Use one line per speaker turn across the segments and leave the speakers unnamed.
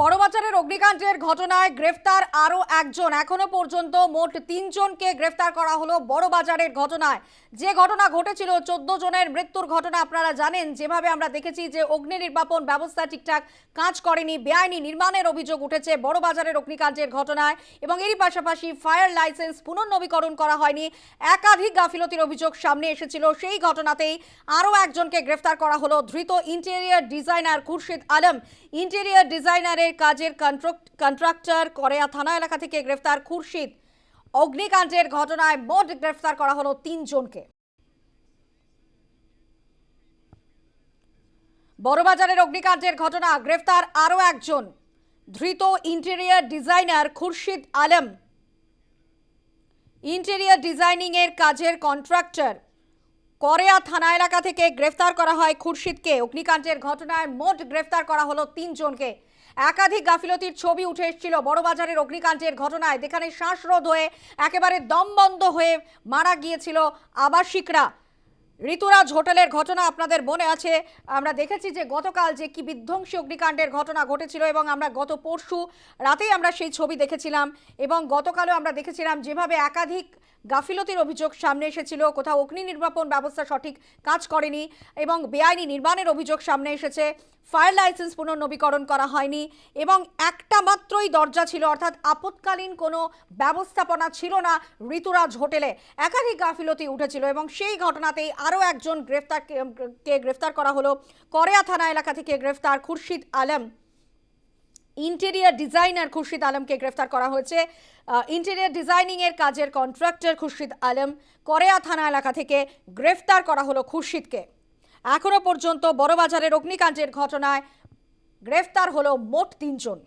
বড়বাজারের অগ্নিকাণ্ডের ঘটনায় গ্রেফতার আরও একজন। এখনও পর্যন্ত মোট তিনজনকে গ্রেফতার করা হলো বড়বাজারের ঘটনায়। যে ঘটনা ঘটেছিল, চোদ্দ জনের মৃত্যুর ঘটনা আপনারা জানেন। যেভাবে আমরা দেখেছি যে অগ্নি নির্বাপন ব্যবস্থা ঠিকঠাক কাজ করেনি, বেআইনি নির্মাণের অভিযোগ উঠেছে বড়বাজারের অগ্নিকাণ্ডের ঘটনায় এবং এরই পাশাপাশি ফায়ার লাইসেন্স পুনর্নবীকরণ করা হয়নি। একাধিক গাফিলতির অভিযোগ সামনে এসেছিল। সেই ঘটনাতেই আরও একজনকে গ্রেফতার করা হলো। ধৃত interior designer Khurshid Alam. Interior ডিজাইনারের কাজের কন্ট্রাক্টর করেয়া থানা এলাকা থেকে গ্রেফতার খুরশিদ। অগ্নিকাণ্ডের ঘটনায় মোট গ্রেফতার করা হলো তিনজনকে। বড়বাজারের অগ্নিকাণ্ডের ঘটনা, গ্রেফতার আরও একজন। ধৃত interior designer Khurshid Alam. Interior designing এর কাজের কন্ট্রাক্টর করেয়া থানা এলাকা থেকে গ্রেফতার করা হয় খুরশিদকে। অগ্নিকাণ্ডের ঘটনায় মোট গ্রেফতার করা হলো তিনজনকে। একাধিক গাফিলতির ছবি উঠে এসেছিল বড়বাজারের অগ্নিকাণ্ডের ঘটনায়। যেখানে শ্বাসরোধ হয়ে একেবারে দমবন্ধ হয়ে মারা গিয়েছিল আবাসিকরা। ঋতুরাজ হোটেলের ঘটনা আপনাদের মনে আছে। আমরা দেখেছি যে গতকাল যে কি বিধ্বংসী অগ্নিকাণ্ডের ঘটনা ঘটেছিল এবং আমরা গত পরশু রাতেই আমরা সেই ছবি দেখেছিলাম এবং গতকালও আমরা দেখেছিলাম যেভাবে একাধিক গাফিলতির অভিযোগ সামনে এসেছিল। কোথাও অগ্নি নির্বাপন ব্যবস্থা সঠিক কাজ করেনি এবং বেআইনি নির্মাণের অভিযোগ সামনে এসেছে। ফায়ার লাইসেন্স পুনর্নবীকরণ করা হয়নি এবং একটা মাত্রই দরজা ছিল, অর্থাৎ আপৎকালীন কোনো ব্যবস্থাপনা ছিল না ঋতুরাজ হোটেলে। একাধিক গাফিলতি উঠেছিল এবং সেই ঘটনাতেই আরও একজন গ্রেফতার কে গ্রেফতার করা হলো। করেয়া থানা এলাকা থেকে গ্রেফতার খুরশিদ আলম। ইন্টেরিয়ার ডিজাইনার খুরশিদ আলমকে গ্রেফতার করা হয়েছে। ইন্টেরিয়ার ডিজাইনিং এর কাজের কন্ট্রাক্টর খুরশিদ আলম করেয়া থানা এলাকা থেকে গ্রেফতার করা হলো খুরশিদকে। এখনও পর্যন্ত বড়বাজারের অগ্নিকাণ্ডের ঘটনায় গ্রেফতার হলো মোট তিনজন।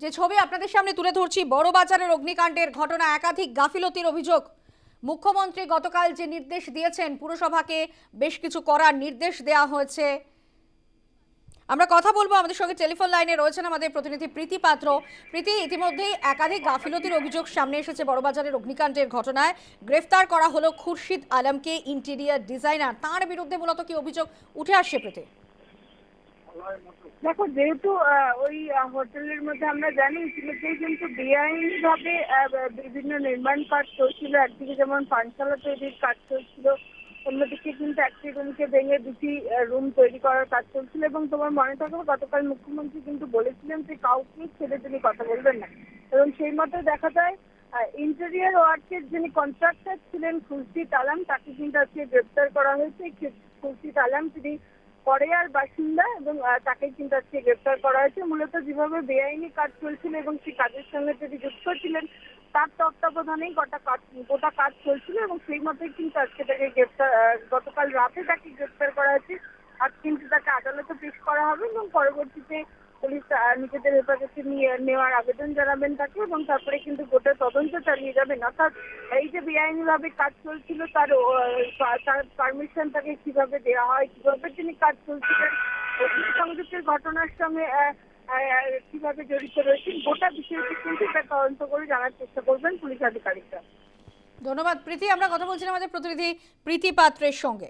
যে ছবি আপনাদের সামনে তুলে ধরছি বড়বাজারের অগ্নিকাণ্ডের ঘটনা, একাধিক গাফিলতির অভিযোগ। মুখ্যমন্ত্রী গতকাল যে নির্দেশ দিয়েছেন, পুরসভাকে বেশ কিছু করার নির্দেশ দেওয়া হয়েছে। আমরা কথা বলব আমাদের সঙ্গে টেলিফোন লাইনে রয়েছেন আমাদের প্রতিনিধি প্রীতি পাত্র। প্রীতি, ইতিমধ্যেই একাধিক গাফিলতির অভিযোগ সামনে এসেছে বড়বাজারের অগ্নিকাণ্ডের ঘটনায়। গ্রেফতার করা হলো খুরশিদ আলমকে, ইন্টেরিয়ার ডিজাইনার। তার বিরুদ্ধে মূলত কি অভিযোগ উঠে আসছে প্রীতি?
দেখো, যেহেতু ওই হোটেলের মধ্যে আমরা জানি ইতিমধ্যেই কিন্তু বেআইনি ভাবে বিভিন্ন নির্মাণ কাজ চলছিল। একদিকে যেমন পানশালা তৈরির কাজ চলছিল, অন্যদিকে কিন্তু একটি রুমকে ভেঙে দুটি রুম তৈরি করার কাজ চলছিল এবং তোমার মনে থাকবে গতকাল মুখ্যমন্ত্রী কিন্তু বলেছিলেন যে কাউকে ছেড়ে তিনি কথা বলবেন না। এবং সেই মতো দেখা যায় ইন্টেরিয়ার ওয়ার্কের যিনি কন্ট্রাক্টর ছিলেন খুরশিদ আলম তাকে কিন্তু আজকে গ্রেপ্তার করা হয়েছে। খুরশিদ আলম তিনি করেয়ার বাসিন্দা এবং তাকে কিন্তু আজকে গ্রেপ্তার করা হয়েছে। মূলত যেভাবে বেআইনি কাজ চলছিল এবং সেই কাজের সঙ্গে তিনি যুক্ত ছিলেন, তার তত্ত্বাবধানেই গোটা কাজ গোটা কাজ চলছিল এবং সেই মতোই কিন্তু আজকে তাকে গ্রেপ্তার গতকাল রাতে তাকে গ্রেপ্তার করা হয়েছে। আজ কিন্তু তাকে আদালতে পেশ করা হবে এবং পরবর্তীতে পুলিশ নিজেদের হেফাজতে নিয়ে নেওয়ার আবেদন জানাবেন তাকে এবং তারপরে কিন্তু গোটা তদন্ত চালিয়ে যাবেন। অর্থাৎ এই যে বেআইনি ভাবে কাজ চলছিল, তার তার পারমিশন তাকে কীভাবে দেওয়া হয়, কীভাবে তিনি কাজ চলছিলেন সংযোগের ঘটনার সঙ্গে কীভাবে জড়িত রয়েছেন, গোটা বিষয়টি কিন্তু তার তদন্ত করে জানার চেষ্টা করবেন পুলিশ আধিকারিকরা।
ধন্যবাদ, প্রীতি। আমরা কথা বলছিলাম আমাদের প্রতিনিধি প্রীতি পাত্রের সঙ্গে।